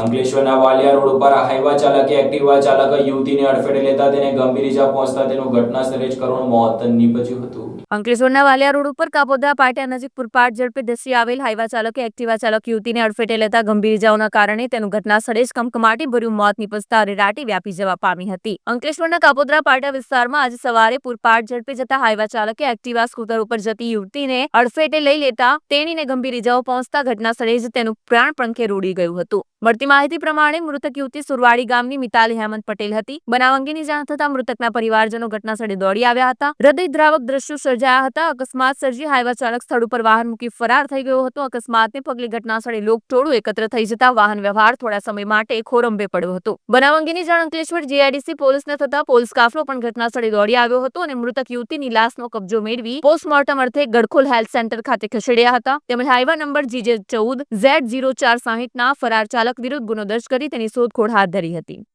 અંકલેશ્વરના વાલિયા રોડ ઉપર હાઈવા ચાલકે એક્ટિવા ચાલક યુવતીને અડફેટે લેતા તેને ગંભીર ઇજા પહોંચતા તેનું ઘટના સ્થળે જ કરુણ મોત નીપજ્યું હતું. અંકલેશ્વરના વાલિયા રોડ ઉપર કાપોદા પાટિયા નજીક પુરપાટ ઝડપે ધસી આવેલ હાઈવા ચાલકે એક્ટિવા ચાલક યુવતીને અડફેટે લેતા ગંભીર ઇજાઓના કારણે તેનું ઘટના સ્થળે જ કમકમાટી ભર્યું મોત નીપજતા અરેરાટી વ્યાપી જવા પામી હતી. અંકલેશ્વરના કાપોદરા પાટા વિસ્તારમાં આજે સવારે પુરપાટ ઝડપે જતા હાઈવા ચાલકે એક્ટિવા સ્કૂટર ઉપર જતી યુવતીને અડફેટે લઈ લેતા તેણીને ગંભીર ઇજાઓ પહોંચતા ઘટના સ્થળે જ તેનું પ્રાણ પંખે રૂડી ગયું હતું. મળતી માહિતી પ્રમાણે મૃતક યુવતી સુરવાડી ગામની મિતાલી હેમંત પટેલ હતી. બનાવ અંગેની જાણ થતા મૃતકના પરિવારજનો ઘટનાસ્થળે દોડી આવ્યા હતા. હૃદયદ્રાવક દ્રશ્યો સર્જાયા હતા. અકસ્માત સર્જી હાઈવા ચાલક સ્થળ ઉપર વાહન મૂકી ફરાર થઈ ગયો હતો. અકસ્માતને પગલે ઘટનાસ્થળે લોકટોળું એકત્ર થઈ જતા વાહન વ્યવહાર થોડા સમય માટે ખોરંભે પડ્યો હતો. બનાવ અંગેની જાણ અંકલેશ્વર જીઆઈડીસી પોલીસને થતા પોલીસ કાફલો પણ ઘટના સ્થળે દોડી આવ્યો હતો અને મૃતક યુવતીની લાશનો કબજો મેળવી પોસ્ટમોર્ટમ અર્થે ગડખોલ હેલ્થ સેન્ટર ખાતે ખસેડ્યા હતા. તેમજ હાઈવા નંબર જીજે ચૌદ ઝેડ ઝીરો ચાર સાહીઠના ફરાર ચાલક વિરુદ્ધ ગુનો દર્જ કરી તેની શોધખોળ હાથ ધરી હતી.